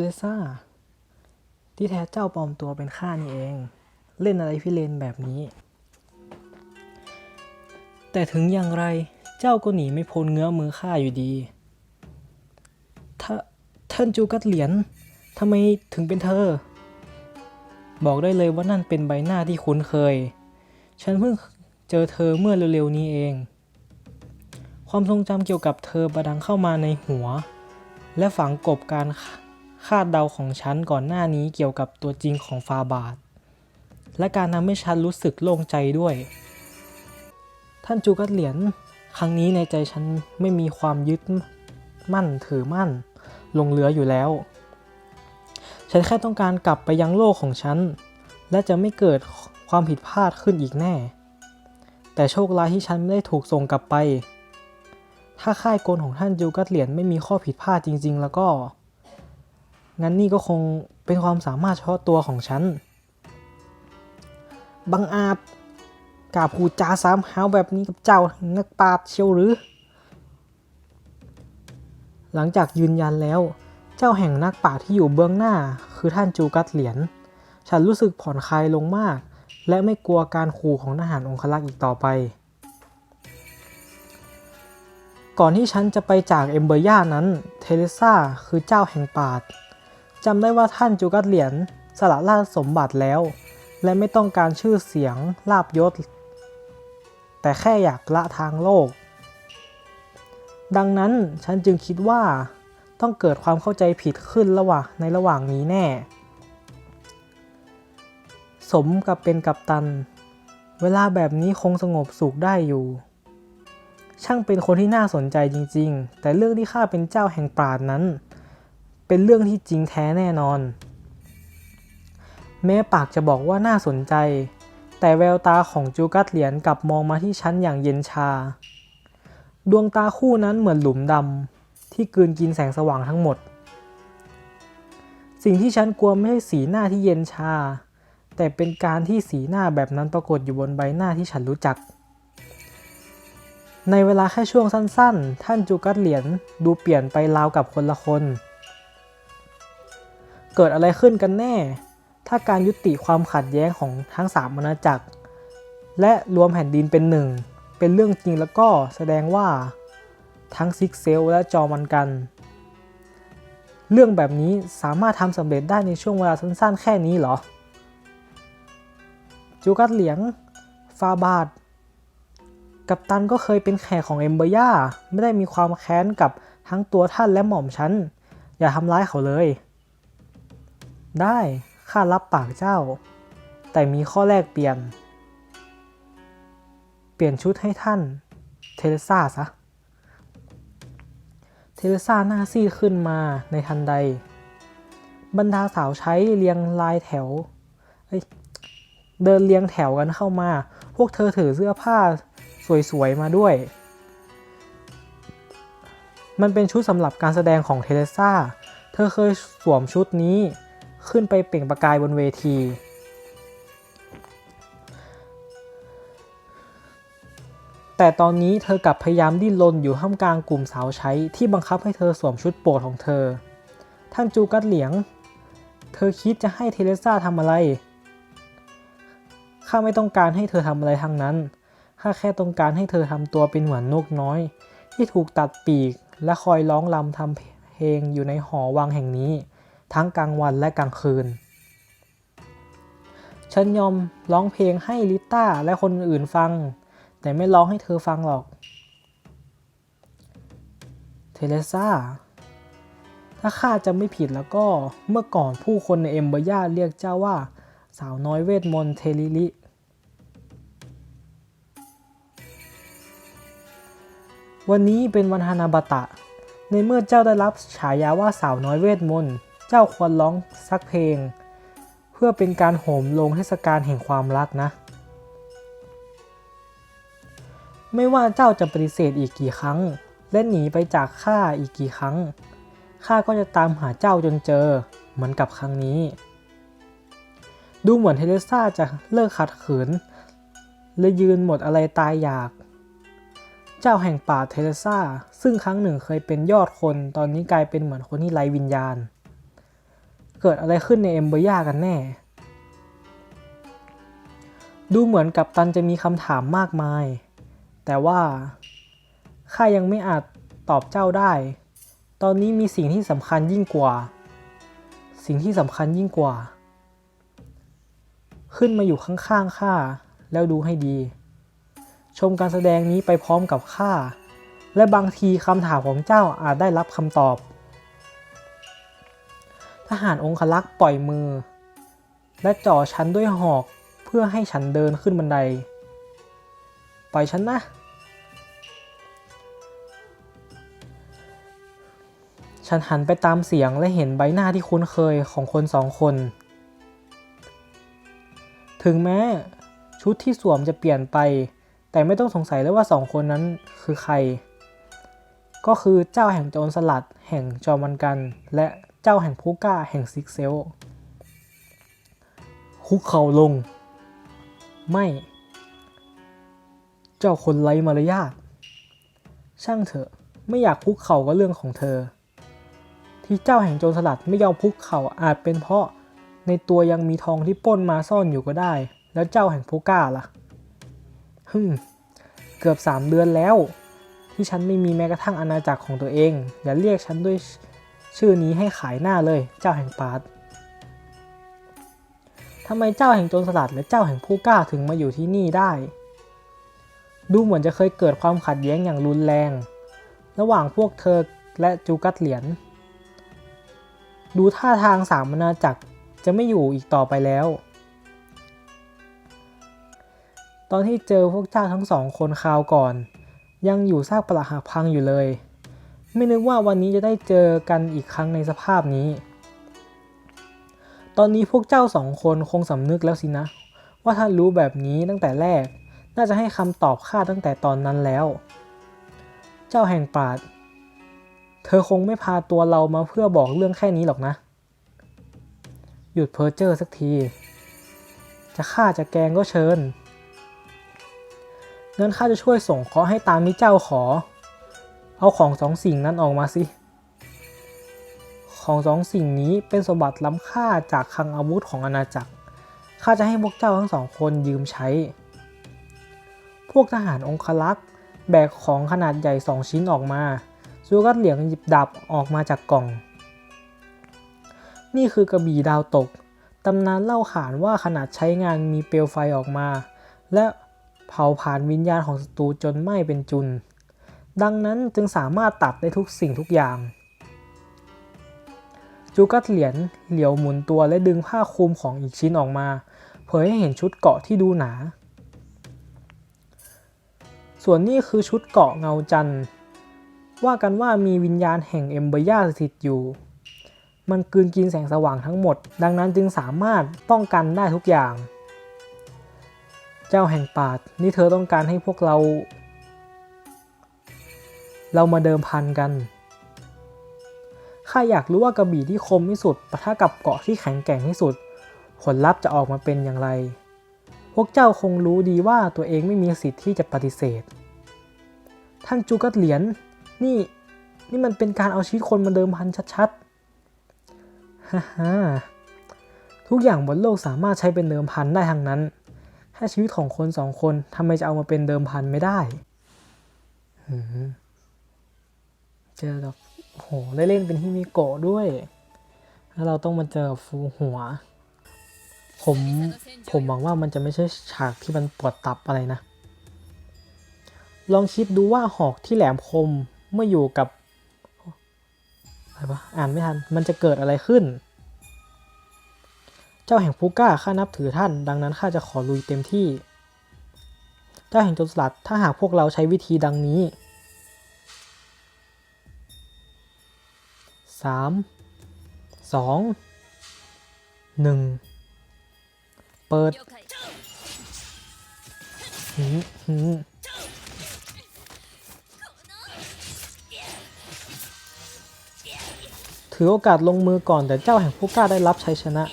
เลซ่า ที่แท้เจ้าปลอมตัวเป็นข้านี่เอง เล่นอะไรพี่เลนแบบนี้ แต่ถึงอย่างไรเจ้าก็หนีไม่พ้นเงื้อมือข้าอยู่ดีถ้าท่านจูกัดเหรียญทำไมถึงเป็นเธอ บอกได้เลยว่านั่นเป็นใบหน้าที่คุ้นเคย ฉันเพิ่งเจอเธอเมื่อเร็วๆนี้เอง ความทรงจำเกี่ยวกับเธอประดังเข้ามาในหัว และฝังกบการ คาดเดาของฉันก่อนหน้านี้เกี่ยวกับตัวจริงของฟาบาท และการทำให้ฉันรู้สึกโล่งใจด้วย ท่านจูกัดเหรียญครั้งนี้ในใจฉันไม่มีความยึดมั่นถือมั่นลงเหลืออยู่แล้ว ฉันแค่ต้องการกลับไปยังโลกของฉัน และจะไม่เกิดความผิดพลาดขึ้นอีกแน่ แต่โชคร้ายที่ฉันไม่ได้ถูกส่งกลับไป ถ้าค่ายกลของท่านจูกัดเหรียญไม่มีข้อผิดพลาดจริง ๆ แล้วก็ งั้นนี่ก็คงเป็นความสามารถเฉพาะตัวของฉัน บังอาจกาพูจาสามหาวแบบนี้กับเจ้านักปราชญ์เชียวหรือ หลังจากยืนยันแล้ว เจ้าแห่งนักปราชญ์ที่อยู่เบื้องหน้า คือท่านจูกัดเหรียญ ฉันรู้สึกผ่อนคลายลงมาก และไม่กลัวการขู่ของทหารองครักษ์อีกต่อไป ก่อนที่ฉันจะไปจากเอมเบอร์ย่านั้น เทเรซ่าคือเจ้าแห่งปราชญ์ จำได้ว่าท่านจูกัดเหรียญสละราชสมบัติแล้ว และไม่ต้องการชื่อเสียงลาบยศ แต่แค่อยากละทางโลก ดังนั้นฉันจึงคิดว่าต้องเกิดความเข้าใจผิดขึ้นระหว่างในระหว่างนี้แน่ สมกับเป็นกัปตัน เวลาแบบนี้คงสงบสุขได้อยู่ ช่างเป็นคนที่น่าสนใจจริง ๆ แต่เรื่องที่ข้าเป็นเจ้าแห่งปราดนั้น เป็นเรื่องที่จริงแท้แน่นอน แม้ปากจะบอกว่าน่าสนใจ แต่แววตาของจูกัสเหรียญกลับมองมาที่ฉันอย่างเย็นชา ดวงตาคู่นั้นเหมือนหลุมดำที่กืนกินแสงสว่างทั้งหมด สิ่งที่ฉันกลัวไม่ใช่สีหน้าที่เย็นชา แต่เป็นการที่สีหน้าแบบนั้นปรากฏอยู่บนใบหน้าที่ฉันรู้จักในเวลาแค่ช่วงสั้นๆ ท่านจูกัสเหรียญดูเปลี่ยนไปราวกับคนละคน เกิดอะไรขึ้นกันแน่ ถ้าการยุติความขัดแย้งของทั้งสามอาณาจักร และรวมแผ่นดินเป็นหนึ่ง เป็นเรื่องจริงแล้วก็แสดงว่าทั้งซิกเซลและจอมันกัน เรื่องแบบนี้สามารถทำสำเร็จได้ในช่วงเวลาสั้นๆ แค่นี้เหรอ จูกัสเหลียง ฟาบาดกัปตันก็เคยเป็นแขกของเอมเบย่า ไม่ได้มีความแค้นกับทั้งตัวท่านและหม่อมฉัน อย่าทำร้ายเขาเลย ได้ข้ารับปากเจ้า แต่มีข้อแรกเปลี่ยน เปลี่ยนชุดให้ท่าน เทเลซ่าซะ เทเลซ่าหน้าซีดขึ้นมาในทันใด บรรดาสาวใช้เรียงลายแถวเเดินเรียงแถวกันเข้ามา พวกเธอถือเสื้อผ้าสวยๆมาด้วย มันเป็นชุดสำหรับการแสดงของเทเลซ่า เธอเคยสวมชุดนี้ ขึ้นไปเปล่งประกายบนเวที แต่ตอนนี้เธอกลับพยายามดิ้นรนอยู่ท่ามกลางกลุ่มสาวใช้ที่บังคับให้เธอสวมชุดโปรดของเธอ ท่านจูกัดเหลียง เธอคิดจะให้เทเลซ่าทำอะไร ข้าไม่ต้องการให้เธอทำอะไรทั้งนั้น ข้าแค่ต้องการให้เธอทำตัวเป็นเหมือนนกน้อย ที่ถูกตัดปีกและคอยร้องรำทำเพลงอยู่ในหอวังแห่งนี้ ทั้งกลางวันและกลางคืน ฉันยอมร้องเพลงให้ลิต้าและคนอื่นฟัง แต่ไม่ร้องให้เธอฟังหรอก เทเลซ่า ถ้าข้าจะไม่ผิดแล้วก็เมื่อก่อนผู้คนในเอมเบย่าเรียกเจ้าว่า สาวน้อยเวทมนต์เทลิลิวันนี้เป็นวันฮานาบาตะ ในเมื่อเจ้าได้รับฉายาว่าสาวน้อยเวทมนต์ เจ้าควรร้องสักเพลง เพื่อเป็นการโหมลงเทศกาลแห่งความรักนะ ไม่ว่าเจ้าจะปฏิเสธอีกกี่ครั้ง และหนีไปจากข้าอีกกี่ครั้งข้าก็จะตามหาเจ้าจนเจอ เหมือนกับครั้งนี้ ดูเหมือนเทเลซ่าจะเลิกขัดขืนและยืนหมดอะไรตายอยาก เจ้าแห่งป่าเทเลซ่า ซึ่งครั้งหนึ่งเคยเป็นยอดคน ตอนนี้กลายเป็นเหมือนคนที่ไร้วิญญาณ เกิดอะไรขึ้นในเอมเบย่ากันแน่ ดูเหมือนกับตันจะมีคำถามมากมาย แต่ว่าข้ายังไม่อาจตอบเจ้าได้ ตอนนี้มีสิ่งที่สำคัญยิ่งกว่า สิ่งที่สำคัญยิ่งกว่า ขึ้นมาอยู่ข้างๆข้าแล้วดูให้ดี ชมการแสดงนี้ไปพร้อมกับข้าและบางทีคำถามของเจ้าอาจได้รับคำตอบ ทหารองคลักษ์ปล่อยมือ และจ่อฉันด้วยหอกเพื่อให้ฉันเดินขึ้นบันได ปล่อยฉันนะ ฉันหันไปตามเสียงและเห็นใบหน้าที่คุ้นเคยของคนสองคน ถึงแม้ชุดที่สวมจะเปลี่ยนไป แต่ไม่ต้องสงสัยเลยว่าสองคนนั้นคือใคร ก็คือเจ้าแห่งโจรสลัดแห่งจอมันกันและ เจ้าแห่งผู้กล้าแห่งซิกเซลคุกเข่าลง ไม่ เจ้าคนไร้มารยาทช่างเถอะไม่อยากคุกเข่าก็เรื่องของเธอ ที่เจ้าแห่งโจรสลัดไม่ยอมคุกเข่าอาจเป็นเพราะในตัวยังมีทองที่ป้นมาซ่อนอยู่ก็ได้ แล้วเจ้าแห่งผู้กล้าล่ะฮึมเกือบสามเดือนแล้ว ที่ฉันไม่มีแม้กระทั่งอาณาจักรของตัวเอง อย่าเรียกฉันด้วย ชื่อนี้ให้ขายหน้าเลย เจ้าแห่งปาร์ตทำไมเจ้าแห่งโจรสลัดและเจ้าแห่งผู้กล้าถึงมาอยู่ที่นี่ได้ ดูเหมือนจะเคยเกิดความขัดแย้งอย่างรุนแรง ระหว่างพวกเธอและจูกัตเหรียญ ดูท่าทางสามอาณาจักรจะไม่อยู่อีกต่อไปแล้ว ตอนที่เจอพวกเจ้าทั้งสองคนคราวก่อน ยังอยู่ซากปรักหักพังอยู่เลย ไม่นึกว่าวันนี้จะได้เจอกันอีกครั้งในสภาพนี้ ตอนนี้พวกเจ้าสองคนคงสำนึกแล้วสินะ ว่าถ้านรู้แบบนี้ตั้งแต่แรก น่าจะให้คำตอบข้าตั้งแต่ตอนนั้นแล้ว เจ้าแห่งปราดเธอคงไม่พาตัวเรามาเพื่อบอกเรื่องแค่นี้หรอกนะ หยุดเพ้อเจ้อสักที จะฆ่าจะแกงก็เชิญงั้นข้าจะช่วยส่งขอให้ตามที่เจ้าขอ เอาของสองสิ่งนั้นออกมาสิ ของสองสิ่งนี้เป็นสมบัติล้ำค่าจากคลังอาวุธของอาณาจักร ข้าจะให้พวกเจ้าทั้งสองคนยืมใช้ พวกทหารองคลักษ์แบกของขนาดใหญ่สองชิ้นออกมา ซูกัดเหลียงหยิบดาบออกมาจากกล่อง นี่คือกระบี่ดาวตก ตำนานเล่าขานว่าขนาดใช้งานมีเปลวไฟออกมา และเผาผ่านวิญญาณของศัตรูจนไหม้เป็นจุน ดังนั้นจึงสามารถตัดได้ทุกสิ่งทุกอย่าง จูกัดเหรียญเหลียวหมุนตัวและดึงผ้าคลุมของอีกชิ้นออกมา เผยให้เห็นชุดเกาะที่ดูหนา ส่วนนี้คือชุดเกาะเงาจันทร์ ว่ากันว่ามีวิญญาณแห่งเอมเบย่าสถิตอยู่ มันกืนกินแสงสว่างทั้งหมด ดังนั้นจึงสามารถป้องกันได้ทุกอย่าง เจ้าแห่งป่านี่เธอต้องการให้พวกเรา เรามาเดิมพันกัน ข้าอยากรู้ว่ากระบี่ที่คมที่สุดปะทะกับเกาะที่แข็งแกร่งที่สุด ผลลัพธ์จะออกมาเป็นอย่างไร พวกเจ้าคงรู้ดีว่าตัวเองไม่มีสิทธิ์ที่จะปฏิเสธ ท่านจูกัดเหรียญนี่นี่มันเป็นการเอาชีวิตคนมาเดิมพันชัดๆ ฮ่าฮ่าทุกอย่างบนโลกสามารถใช้เป็นเดิมพันได้ทั้งนั้น แค่ชีวิตของคนสองคนทำไมจะเอามาเป็นเดิมพันไม่ได้หืม เจอกับโหได้เล่นเป็นฮิมิโกะด้วย แล้วเราต้องมาเจอกับฟูหัว ผมผมหวังว่ามันจะไม่ใช่ฉากที่มันปวดตับอะไรนะ ลองคิดดูว่าหอกที่แหลมคมเมื่ออยู่กับอะไรวะอ่านไม่ทัน มันจะเกิดอะไรขึ้น เจ้าแห่งฟูก้าข้านับถือท่าน ดังนั้นข้าจะขอลุยเต็มที่ เจ้าแห่งโจรสลัดถ้าหากพวกเราใช้วิธีดังนี้ สามสองหนึ่งเปิดหืมหืมถือโอกาสลงมือก่อนแต่เจ้าแห่งผู้กล้าได้รับชัยชนะ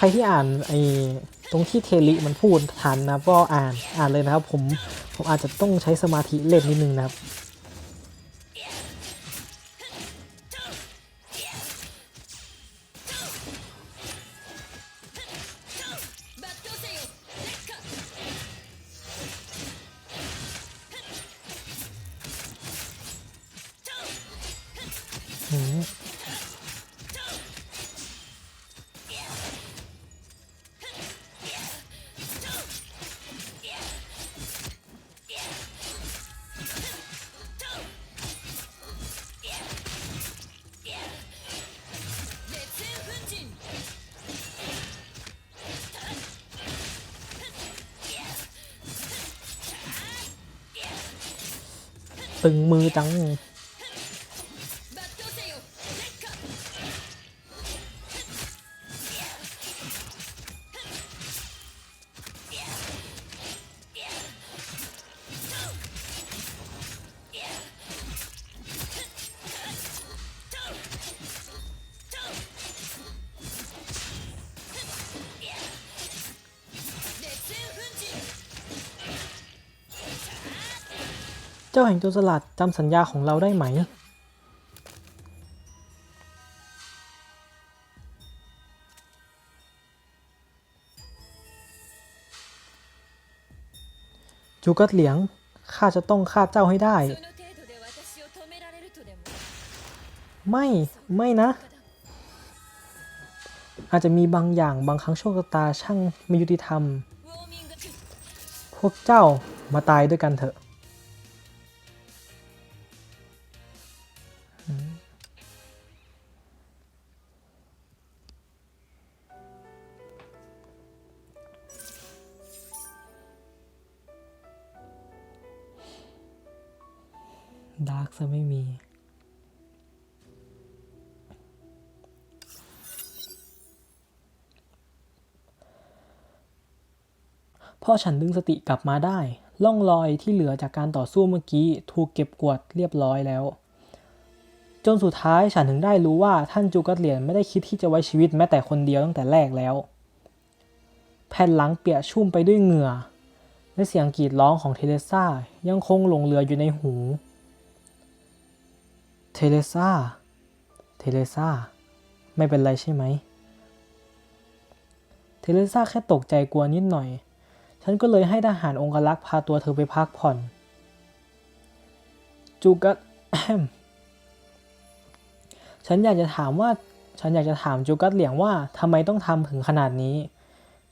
ใครที่อ่านไอ้ตรงที่เทลิมันพูดทันนะก็อ่านอ่านเลยนะครับ ผมผมอาจจะต้องใช้สมาธิเล่นนิดนึงนะครับอืม ตึงมือจัง จ้าแห่งโจรสลัดจำสัญญาของเราได้ไหม จูกัดเหลียง ข้าจะต้องฆ่าเจ้าให้ได้ ไม่ ไม่นะ อาจจะมีบางอย่างบางครั้งโชคชะตาช่างไม่ยุติธรรม พวกเจ้ามาตายด้วยกันเถอะ ดาร์กซะไม่มี พ่อฉันดึงสติกลับมาได้ ล่องรอยที่เหลือจากการต่อสู้เมื่อกี้ ถูกเก็บกวดเรียบร้อยแล้ว จนสุดท้ายฉันถึงได้รู้ว่าท่านจูกัดเหรียญไม่ได้คิดที่จะไว้ชีวิตแม้แต่คนเดียวตั้งแต่แรกแล้ว แผ่นหลังเปียกชุ่มไปด้วยเหงื่อและเสียงกรีดร้องของเทเรซ่ายังคงหลงเหลืออยู่ในหู เทเรซ่า เทเรซ่า ไม่เป็นไรใช่ไหม เทเรซ่าแค่ตกใจกลัวนิดหน่อย ฉันก็เลยให้ทหารองครักษ์พาตัวเธอไปพักผ่อน จูกัดฉันอยากจะถามว่า ฉันอยากจะถามจูกัดเหลียงว่าทำไมต้องทำถึงขนาดนี้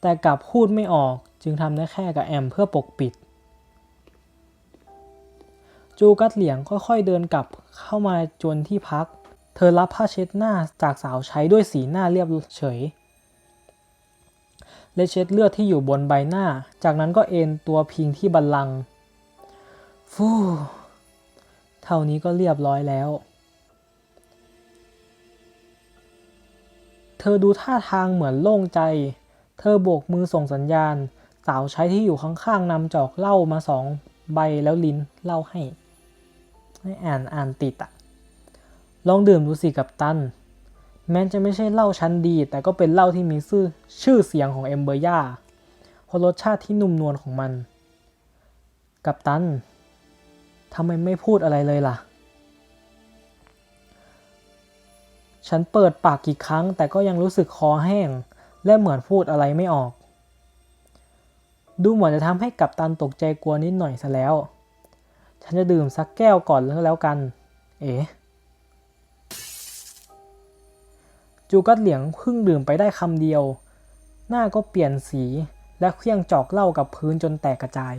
แต่กลับพูดไม่ออกจึงทำได้แค่กับแอมเพื่อปกปิด จูกัดเหลียงค่อยๆเดินกลับเข้ามาจนที่พัก เธอรับผ้าเช็ดหน้าจากสาวใช้ด้วยสีหน้าเรียบเฉย และเช็ดเลือดที่อยู่บนใบหน้า จากนั้นก็เอนตัวพิงที่บัลลังก์ฟูเท่านี้ก็เรียบร้อยแล้ว เธอดูท่าทางเหมือนโล่งใจ เธอโบกมือส่งสัญญาณ สาวใช้ที่อยู่ข้างๆนำจอกเหล้ามาสองใบแล้วลิ้นเหล้าให้ ให้อ่านอ่านติดอะลองดื่มดูสิกับตัน แม้จะไม่ใช่เหล้าชั้นดี แต่ก็เป็นเหล้าที่มีชื่อชื่อเสียงของเอมเบอร์ย่าเพราะรสชาติที่นุ่มนวลของมัน กับตันทำไมไม่พูดอะไรเลยล่ะ ฉันเปิดปากกี่ครั้ง แต่ก็ยังรู้สึกคอแห้ง และเหมือนพูดอะไรไม่ออก ดูเหมือนจะทำให้กัปตันตกใจกลัวนิดหน่อยซะแล้ว ฉันจะดื่มสักแก้วก่อนแล้วกัน เอ๋จูกัดเหลียงเพิ่งดื่มไปได้คำเดียว หน้าก็เปลี่ยนสีและเครื่องจอกเหล้ากับพื้นจนแตกกระจาย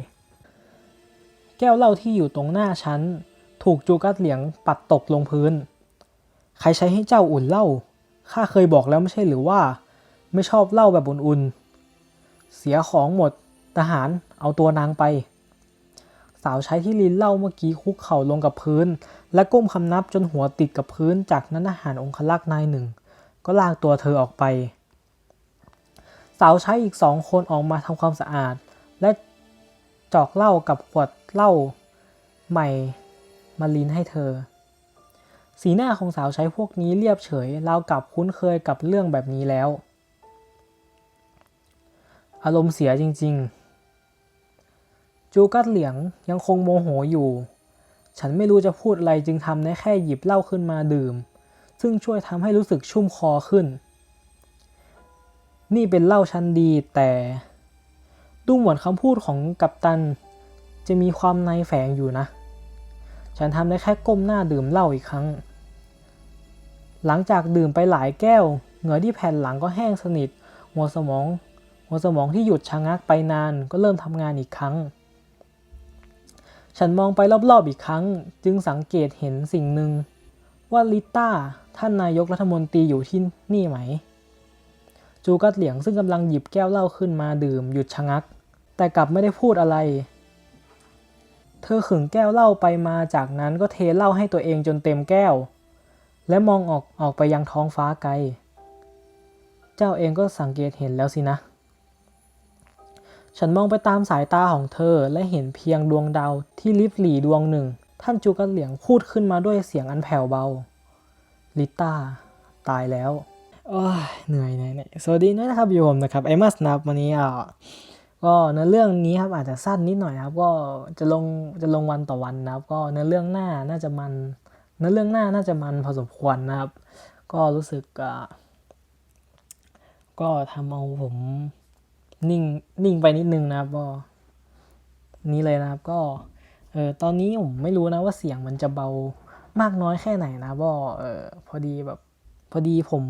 แก้วเหล้าที่อยู่ตรงหน้าฉัน ถูกจูกัดเหลียงปัดตกลงพื้น ใครใช้ให้เจ้าอุ่นเหล้าข้าเคยบอกแล้วไม่ใช่หรือว่า ไม่ชอบเหล้าแบบอุ่นๆ เสียของหมดทหารเอาตัวนางไป สาวใช้ที่ลินเล้าเมื่อกี้คุกเข่าลงกับพื้น และก้มคำนับจนหัวติดกับพื้น จากนั้นทหารองคลักษ์นายหนึ่ง ก็ลากตัวเธอออกไป สาวใช้อีกสองคนออกมาทำความสะอาด และจอกเหล้ากับขวดเหล้าใหม่มาลินให้เธอ สีหน้าของสาวใช้พวกนี้เรียบเฉยเรากับคุ้นเคยกับเรื่องแบบนี้แล้ว อารมณ์เสียจริง ๆ จูกัดเหลียงยังคงโมโหอยู่ ฉันไม่รู้จะพูดอะไรจึงทำได้แค่หยิบเหล้าขึ้นมาดื่ม ซึ่งช่วยทำให้รู้สึกชุ่มคอขึ้น นี่เป็นเหล้าชั้นดีแต่ดูเหมือนคำพูดของกัปตัน จะมีความในแฝงอยู่นะ ฉันทำได้แค่ก้มหน้าดื่มเหล้าอีกครั้ง หลังจากดื่มไปหลายแก้ว เหงื่อที่แผ่นหลังก็แห้งสนิท หัวสมอง หัวสมองที่หยุดชะงักไปนานก็เริ่มทำงานอีกครั้ง ฉันมองไปรอบๆอีกครั้ง จึงสังเกตเห็นสิ่งหนึ่ง ว่าลิต้าท่านนายกรัฐมนตรีอยู่ที่นี่ไหม จูกัดเหลียงซึ่งกำลังหยิบแก้วเหล้าขึ้นมาดื่มหยุดชะงัก แต่กลับไม่ได้พูดอะไร เธอขึงแก้วเหล้าไปมาจากนั้นก็เทเหล้าให้ตัวเองจนเต็มแก้ว และมองออกออกไปยังท้องฟ้าไกล เจ้าเองก็สังเกตเห็นแล้วสินะ ฉันมองไปตามสายตาของเธอและเห็นเพียงดวงดาวที่ลิบหลี่ดวงหนึ่ง ท่านจูกัดเหลียงพูดขึ้นมาด้วยเสียงอันแผ่วเบา ลิต้า ตายแล้วโอ้ยเหนื่อยเหนื่อยสวัสดีด้วยนะครับโยมนะครับไอมัสนะครับวันนี้อะก็เนื้อเรื่องนี้ครับอาจจะสั้นนิดหน่อยครับ ก็จะลงจะลงวันต่อวันนะครับ ก็เนื้อเรื่องหน้าน่าจะมัน เนื้อเรื่องหน้าน่าจะมันพอสมควรนะครับ ก็รู้สึกอะก็ทำเอาผม นิ่งนิ่งไปนิดนึงนะครับก็นี้เลยนะครับก็เออตอนนี้ผมไม่รู้นะว่าเสียงมันจะเบามากน้อยแค่ไหนนะก็เออพอดีแบบพอดีผม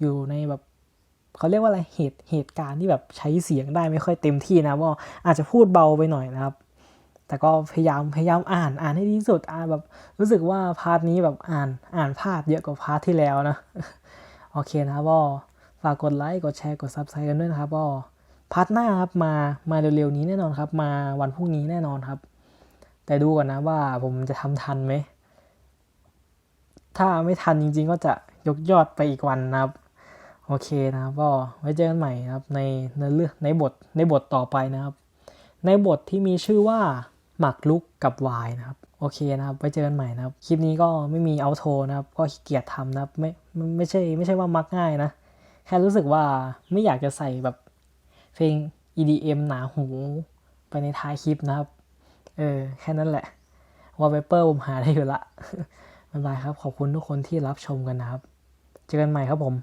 อยู่ในแบบเขาเรียกว่าอะไรเหตุเหตุการณ์ที่แบบใช้เสียงได้ไม่ค่อยเต็มที่นะว่าอาจจะพูดเบาไปหน่อยนะครับ แต่ก็พยายามพยายามอ่านอ่านให้ดีที่สุดอ่านแบบรู้สึกว่าพาร์ทนี้แบบอ่านอ่านพลาดเยอะกว่าพาร์ทที่แล้วนะโอเคนะบก็ฝากกดไลค์กดแชร์กดซับสไครต์กันด้วยนะครับก็ พาร์ทหน้าครับมามาเร็วๆนี้แน่นอนครับ มาวันพรุ่งนี้แน่นอนครับ แต่ดูก่อนนะว่าผมจะทำทันไหมถ้าไม่ทันจริง ๆ ก็จะยกยอดไปอีกวันนะครับ โอเคนะครับก็ไว้เจอกันใหม่นะครับในในเรื่องในบทในบทต่อไปนะครับ ในบทที่มีชื่อว่าหมักลุกกับวายนะครับโอเคนะครับไว้เจอกันใหม่นะครับ คลิปนี้ก็ไม่มีเอาโทนะครับ ก็ขี้เกียจทำนะครับไม่ไม่ไม่ใช่ไม่ใช่ว่ามักง่ายนะ แค่รู้สึกว่าไม่อยากจะใส่แบบ เพลง EDM หนาหูไปในท้ายคลิปนะครับ เออ แค่นั้นแหละวอลเปเปอร์ผมหาได้อยู่ละบ๊ายบายครับ ขอบคุณทุกคนที่รับชมกันนะครับ เจอกันใหม่ครับผม